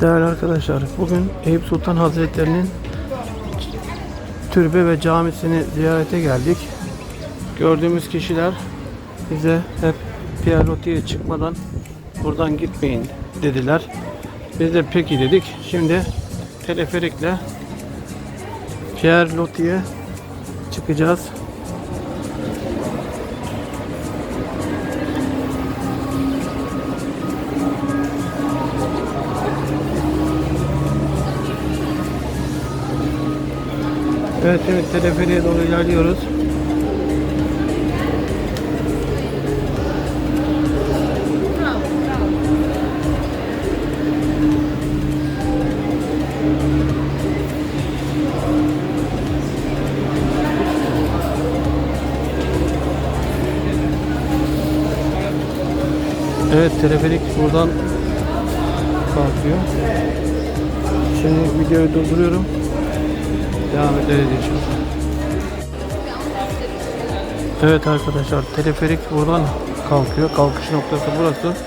Değerli arkadaşlar, bugün Eyüp Sultan Hazretleri'nin türbe ve camisini ziyarete geldik. Gördüğümüz kişiler bize hep Pierre Loti'ye çıkmadan buradan gitmeyin dediler. Biz de peki dedik. Şimdi teleferikle Pierre Loti'ye çıkacağız. Evet evet teleferiye doğru ilerliyoruz. Evet teleferik buradan kalkıyor. Şimdi videoyu durduruyorum. Devam ederiz inşallah. Evet arkadaşlar teleferik buradan kalkıyor. Kalkış noktası burası.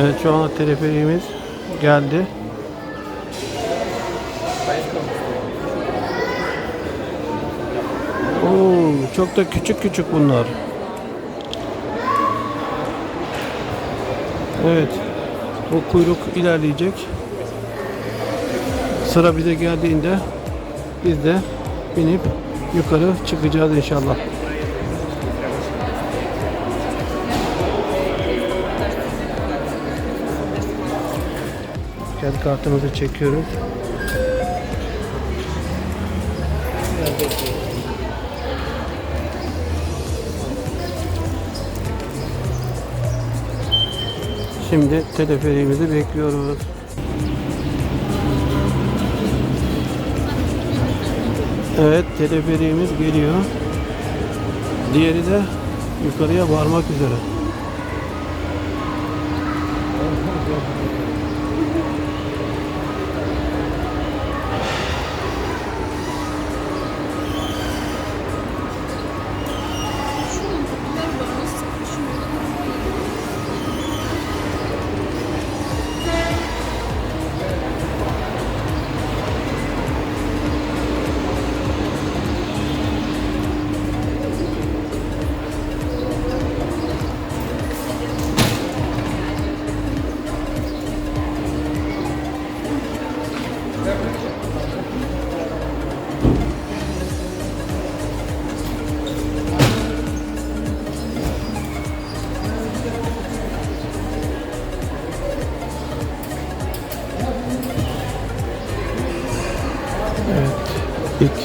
Evet şu anda teleferiğimiz geldi. Oo, çok da küçük küçük bunlar. Evet. Bu kuyruk ilerleyecek. Sıra bize geldiğinde biz de binip yukarı çıkacağız inşallah. Kendi kartımızı çekiyoruz. Şimdi teleferiğimizi bekliyoruz. Evet teleferiğimiz geliyor. Diğeri de yukarıya varmak üzere.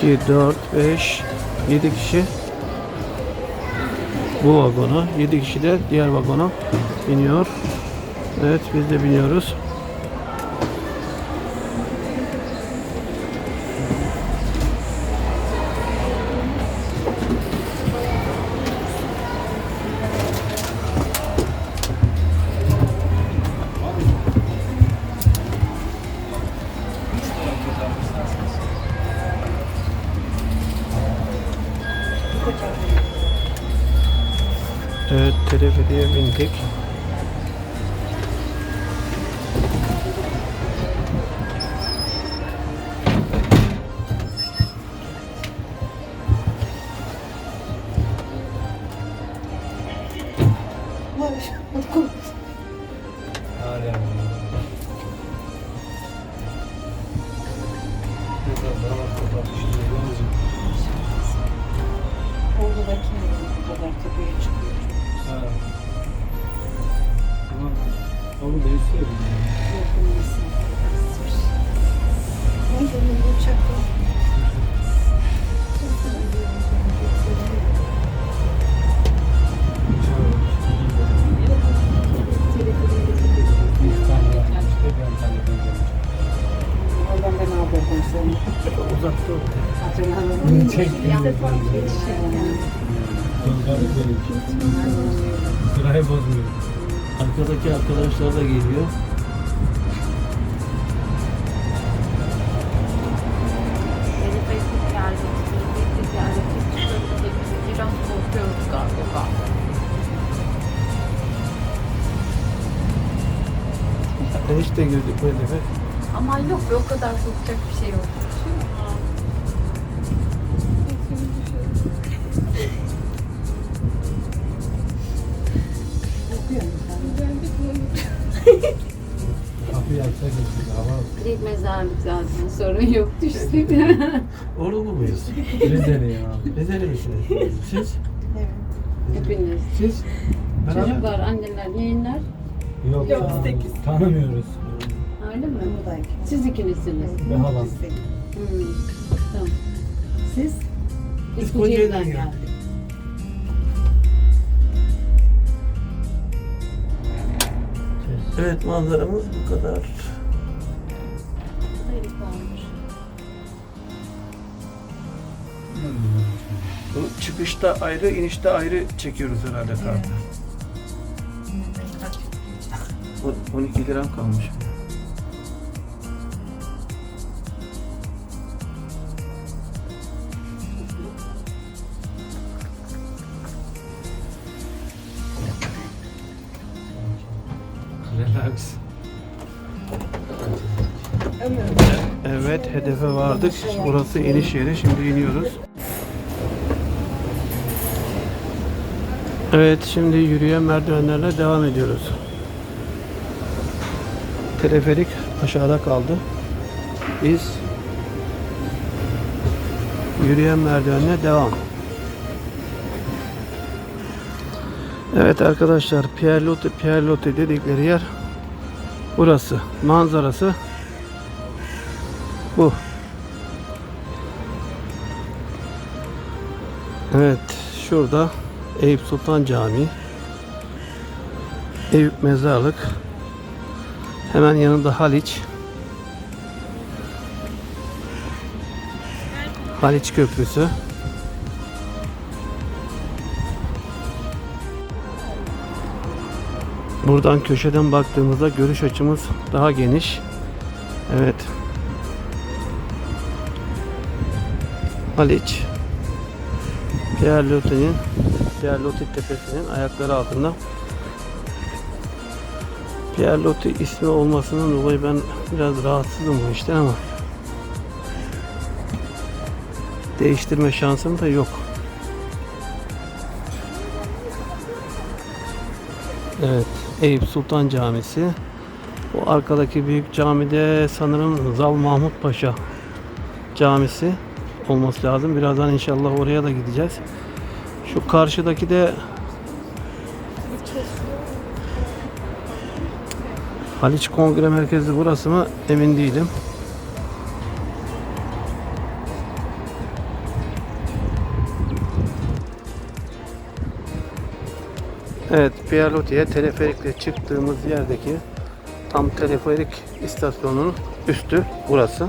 2, 4, 5, 7 kişi bu vagona, 7 kişi de diğer vagona biniyor. Evet biz de biniyoruz. Evet teleferiye bindik. Bu kadar tepeye çıkıyor. Ama değişiyor. Yakın insan. Ay benim bu uçakta. Oradan ben aldım sonra. Uzakta oldu. Sırayı bozmuyor. Arkadaki arkadaşlar da geliyor. Enişte girdik bu hedefe. Ama yok be o kadar sokacak bir şey yok. Kapıyı açsak hava. Mezarlık zaten sorun yok düştük. Ordu muyuz? Rizeli ya. Rizeli misiniz? Siz? Evet. Hepiniz. Siz? Beraber. Çocuklar, anneler, yeğenler. Yok, Yok, ya, sekiz. Tanımıyoruz. Öyle mi? Buradayım. Siz ikinizsiniz. Ve halam. Hmm. Tamam. Siz? Biz Kocaeli'den geldik. Evet manzaramız bu kadar. Bu çıkışta ayrı, inişte ayrı çekiyoruz herhalde kartı. O- 12 gram kalmış. Relax. Evet, hedefe vardık. Burası iniş yeri. Şimdi iniyoruz. Evet, şimdi yürüyen merdivenlerle devam ediyoruz. Teleferik aşağıda kaldı. Biz yürüyen merdivenle devam. Evet arkadaşlar, Pierre Lotte, Pierre Lotte dedikleri yer burası. Manzarası bu. Evet, şurada Eyüp Sultan Camii. Eyüp Mezarlık. Hemen yanında Haliç. Haliç Köprüsü. Buradan köşeden baktığımızda görüş açımız daha geniş. Evet, Haliç Pierre Loti'nin Pierre Loti tepesinin ayakları altında Pierre Loti ismi olmasından dolayı ben biraz rahatsızım bu işten ama değiştirme şansım da yok. Evet, Eyüp Sultan Camisi. O arkadaki büyük camide sanırım Zal Mahmut Paşa Camisi olması lazım. Birazdan inşallah oraya da gideceğiz. Şu karşıdaki de Haliç Kongre Merkezi burası mı emin değilim. Evet, Pierre Loti'ye teleferikle çıktığımız yerdeki tam teleferik istasyonunun üstü burası.